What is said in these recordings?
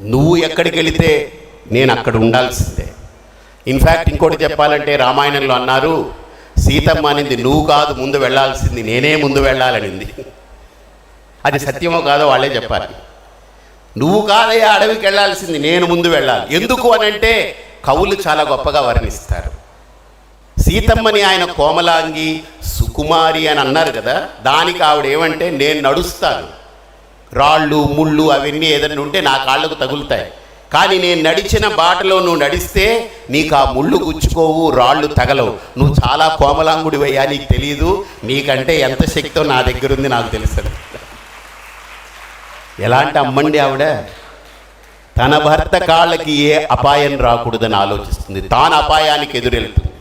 నువ్వు ఎక్కడికి వెళితే నేను అక్కడ ఉండాల్సిందే. ఇన్ఫ్యాక్ట్ ఇంకోటి చెప్పాలంటే రామాయణంలో అన్నారు సీతమ్మ అనింది నువ్వు కాదు ముందు వెళ్ళాల్సింది నేనే ముందు వెళ్ళాలనింది. అది సత్యమో కాదో వాళ్ళే చెప్పాలి. నువ్వు కాదయ్యా అడవికి వెళ్ళాల్సింది నేను ముందు వెళ్ళాలి. ఎందుకు అని అంటే కవులు చాలా గొప్పగా వర్ణిస్తారు. సీతమ్మని ఆయన కోమలాంగి సుకుమారి అని అన్నారు కదా దానికి ఆవిడ ఏమంటే నేను నడుస్తాను. రాళ్ళు ముళ్ళు అవన్నీ ఏదైనా ఉంటే నా కాళ్ళకు తగులుతాయి. కానీ నేను నడిచిన బాటలో నువ్వు నడిస్తే నీకు ఆ ముళ్ళు గుచ్చుకోవు రాళ్ళు తగలవు. నువ్వు చాలా కోమలాంగుడివయ్యా నీకు తెలియదు నీకంటే ఎంత శక్తో నా దగ్గర ఉంది నాకు తెలుసు ఎలాంటి అమ్మండి ఆవిడ? తన భర్త కాళ్ళకి ఏ అపాయం రాకూడదని ఆలోచిస్తుంది. తాను అపాయానికి ఎదురెళ్తుంది.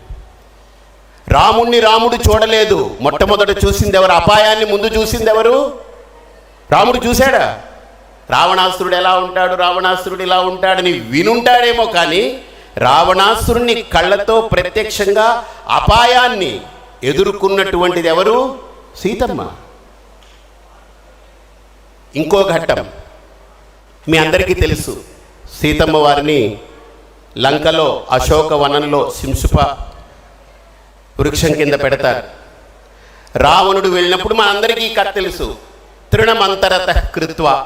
రాముణ్ణి రాముడు చూడలేదు. మొట్టమొదట చూసింది ఎవరు అపాయాన్ని ముందు చూసింది ఎవరు రాముడు చూశాడా? రావణాసురుడు ఎలా ఉంటాడు? రావణాసురుడు ఇలా ఉంటాడని వినుంటాడేమో కానీ రావణాసురుణ్ణి కళ్ళతో ప్రత్యక్షంగా అపాయాన్ని ఎదుర్కొన్నటువంటిది ఎవరు? సీతమ్మ. ఇంకో ఘట్టం. మీ అందరికీ తెలుసు సీతమ్మ వారిని లంకలో అశోక వనంలో సింసుప వృక్షం కింద పెడతారు. రావణుడు వెళ్ళినప్పుడు మా అందరికీ కథ తెలుసు. తృణమంతరత కృత్వ.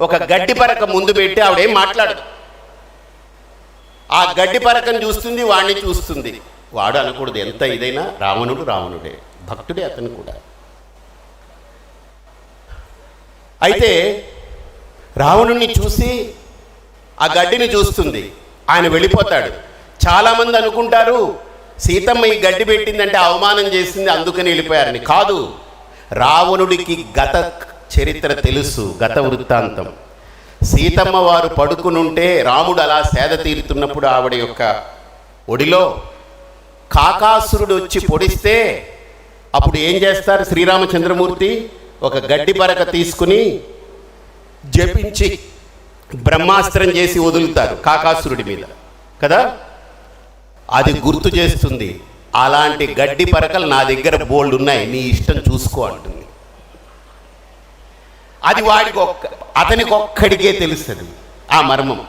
ఒక గడ్డి పరక ముందు పెట్టి ఆవిడేం మాట్లాడదు. ఆ గడ్డి పరకను చూస్తుంది వాడిని చూస్తుంది. వాడు అనకూడదు ఎంత ఇదైనా రావణుడు రావణుడే భక్తుడే అతను కూడా. అయితే రావణుణ్ణి చూసి ఆ గడ్డిని చూస్తుంది. ఆయన వెళ్ళిపోతాడు. చాలామంది అనుకుంటారు సీతమ్మ ఈ గడ్డి పెట్టిందంటే అవమానం చేసింది అందుకని వెళ్ళిపోయారని. కాదు. రావణుడికి గత చరిత్ర తెలుసు గత వృత్తాంతం. సీతమ్మ వారు పడుకునుంటే రాముడు అలా సేద తీరుతున్నప్పుడు ఆవిడ యొక్క ఒడిలో కాకాసురుడు వచ్చి పొడిస్తే అప్పుడు ఏం చేస్తారు శ్రీరామచంద్రమూర్తి? ఒక గడ్డి పరక తీసుకుని జపించి బ్రహ్మాస్త్రం చేసి వదులుతారు కాకాసురుడి మీద. కదా? అది గుర్తు చేస్తుంది. అలాంటి గడ్డి పరకలు నా దగ్గర బోల్డ్ ఉన్నాయి నీ ఇష్టం చూసుకో అంటుంది. అది వాడికి ఒక్క అతనికి ఒక్కడికే తెలుస్తుంది ఆ మర్మం.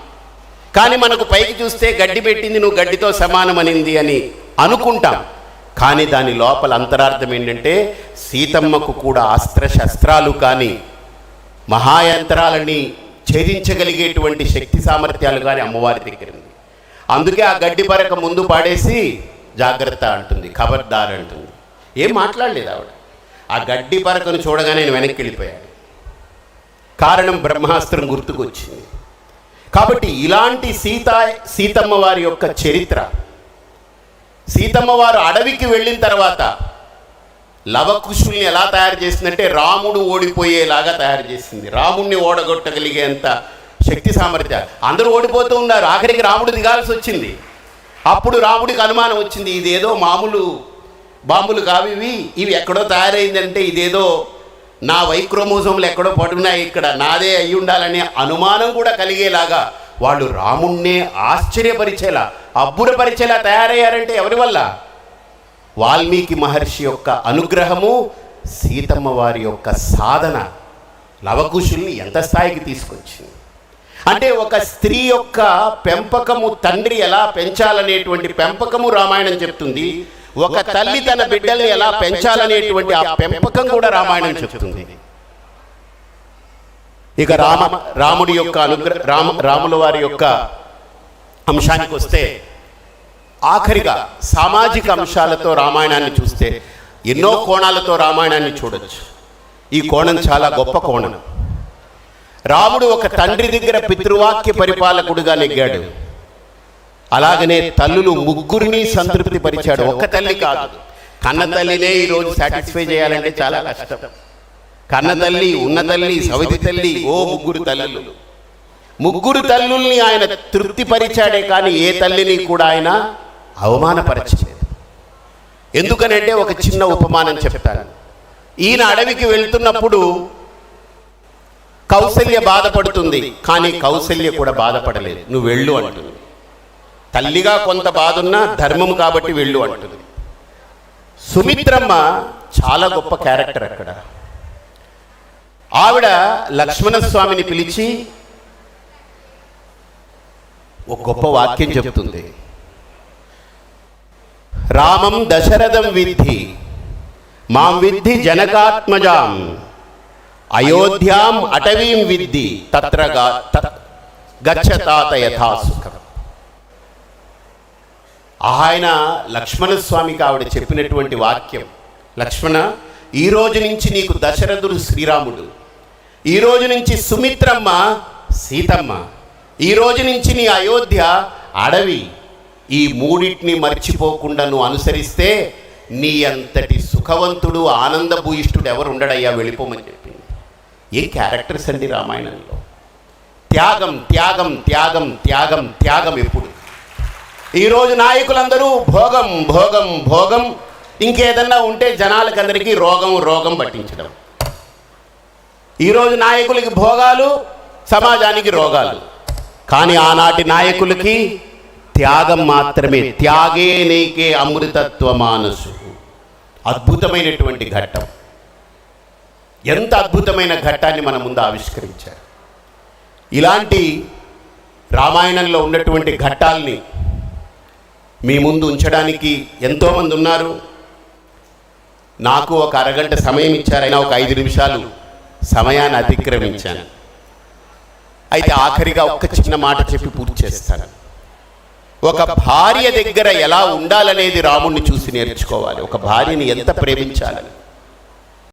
కానీ మనకు పైకి చూస్తే గడ్డి పెట్టింది నువ్వు గడ్డితో సమానమనింది అని అనుకుంటాం. కానీ దాని లోపల అంతరార్థం ఏంటంటే సీతమ్మకు కూడా అస్త్ర శస్త్రాలు కానీ మహాయంత్రాలని ఛేదించగలిగేటువంటి శక్తి సామర్థ్యాలు కానీ అమ్మవారి దగ్గర ఉంది. అందుకే ఆ గడ్డి పరక ముందు పాడేసి జాగ్రత్త అంటుంది ఖబర్దార్ అంటుంది. ఏం మాట్లాడలేదు ఆవిడ. ఆ గడ్డి పరకను చూడగానే నేను వెనక్కి వెళ్ళిపోయాను. కారణం బ్రహ్మాస్త్రం గుర్తుకొచ్చింది. కాబట్టి ఇలాంటి సీత సీతమ్మ వారి యొక్క చరిత్ర సీతమ్మ వారు అడవికి వెళ్ళిన తర్వాత లవకుశుల్ని ఎలా తయారు చేసిందంటే రాముడు ఓడిపోయేలాగా తయారు చేసింది. రాముడిని ఓడగొట్టగలిగేంత శక్తి సామర్థ్యాలు అందరూ ఓడిపోతూ ఉన్నారు. ఆఖరికి రాముడు దిగాల్సి వచ్చింది. అప్పుడు రాముడికి అనుమానం వచ్చింది ఇదేదో మామూలు బాంబులు కావివి ఇవి. ఎక్కడో తయారైందంటే ఇదేదో నా వైక్రోమోజోములు ఎక్కడో పడున్నాయి ఇక్కడ. నాదే అయి ఉండాలనే అనుమానం కూడా కలిగేలాగా వాళ్ళు రాముణ్ణే ఆశ్చర్యపరిచేలా అబ్బురపరిచేలా తయారయ్యారంటే ఎవరి వల్ల? వాల్మీకి మహర్షి యొక్క అనుగ్రహము సీతమ్మ వారి యొక్క సాధన లవకుశుల్ని ఎంత స్థాయికి తీసుకొచ్చింది? అంటే ఒక స్త్రీ యొక్క పెంపకము తండ్రి ఎలా పెంచాలనేటువంటి పెంపకము రామాయణం చెప్తుంది. ఒక తల్లి తన బిడ్డల్ని ఎలా పెంచాలనేటువంటి ఆ పెంపకం కూడా రామాయణం చెప్తుంది. ఇక రామ రాముడి యొక్క అనుగ్రహ రామ రాముల వారి యొక్క అంశానికి వస్తే ఆఖరిగా సామాజిక అంశాలతో రామాయణాన్ని చూస్తే ఎన్నో కోణాలతో రామాయణాన్ని చూడొచ్చు. ఈ కోణం చాలా గొప్ప కోణం. రాముడు ఒక తండ్రి దగ్గర పితృవాక్య పరిపాలకుడుగా నెగ్గాడు అలాగనే తల్లులు ముగ్గురిని సంతృప్తి పరిచాడు ఒక్క తల్లి కాదు. కన్న తల్లినే ఈరోజు సాటిస్ఫై చేయాలంటే చాలా కష్టం. కన్న తల్లి ఉన్న తల్లి సవితి తల్లి ఓ ముగ్గురు తల్లులు. ముగ్గురు తల్లుల్ని ఆయన తృప్తిపరిచాడే కానీ ఏ తల్లిని కూడా ఆయన అవమానపరచలేదు. ఎందుకనంటే ఒక చిన్న ఉపమానం చెప్తాను. ఈయన అడవికి వెళ్తున్నప్పుడు కౌసల్య బాధపడుతుంది. కానీ కౌసల్య కూడా బాధపడలేదు. నువ్వు వెళ్ళు అంటుంది. తల్లిగా కొంత బాధ ఉన్నా ధర్మం కాబట్టి వెళ్ళు అంటుంది. సుమిత్రమ్మ చాలా గొప్ప క్యారెక్టర్ అక్కడ. ఆవిడ లక్ష్మణ స్వామిని పిలిచి ఒక గొప్ప వాక్యం చెబుతుంది రామం దశరథం విద్ధి మాం విద్ధి జనకాత్మజాం. అయోధ్యాం అటవీం విద్ధి తత్ర గచ్చతాత యథా సుఖం. ఆయన లక్ష్మణస్వామికి ఆవిడ చెప్పినటువంటి వాక్యం. లక్ష్మణ ఈ రోజు నుంచి నీకు దశరథుడు శ్రీరాముడు. ఈ రోజు నుంచి సుమిత్రమ్మ సీతమ్మ. ఈ రోజు నుంచి నీ అయోధ్య అడవి. ఈ మూడింటిని మర్చిపోకుండా నువ్వు అనుసరిస్తే నీ అంతటి సుఖవంతుడు ఆనందభూయిష్ఠుడు ఎవరు ఉండడయ్యా? వెళ్ళిపోమని ఏ క్యారెక్టర్స్ అండి రామాయణంలో? త్యాగం త్యాగం త్యాగం త్యాగం త్యాగం ఎప్పుడు? ఈరోజు నాయకులందరూ భోగం భోగం భోగం. ఇంకేదన్నా ఉంటే జనాలకందరికీ రోగం రోగం పట్టించడం. ఈరోజు నాయకులకి భోగాలు సమాజానికి రోగాలు. కానీ ఆనాటి నాయకులకి త్యాగం మాత్రమే. త్యాగే నీకే అమృతత్వ మానసు. అద్భుతమైనటువంటి ఘట్టం. ఎంత అద్భుతమైన ఘట్టాన్ని మన ముందు ఆవిష్కరించారు. ఇలాంటి రామాయణంలో ఉన్నటువంటి ఘట్టాల్ని మీ ముందు ఉంచడానికి ఎంతోమంది ఉన్నారు. నాకు ఒక అరగంట సమయం ఇచ్చారైనా ఒక ఐదు నిమిషాలు సమయాన్ని అతిక్రమించాను. అయితే ఆఖరిగా ఒక్క చిన్న మాట చెప్పి పూర్తి చేస్తాను. ఒక భార్య దగ్గర ఎలా ఉండాలనేది రాముణ్ణి చూసి నేర్చుకోవాలి. ఒక భార్యని ఎంత ప్రేమించాలని.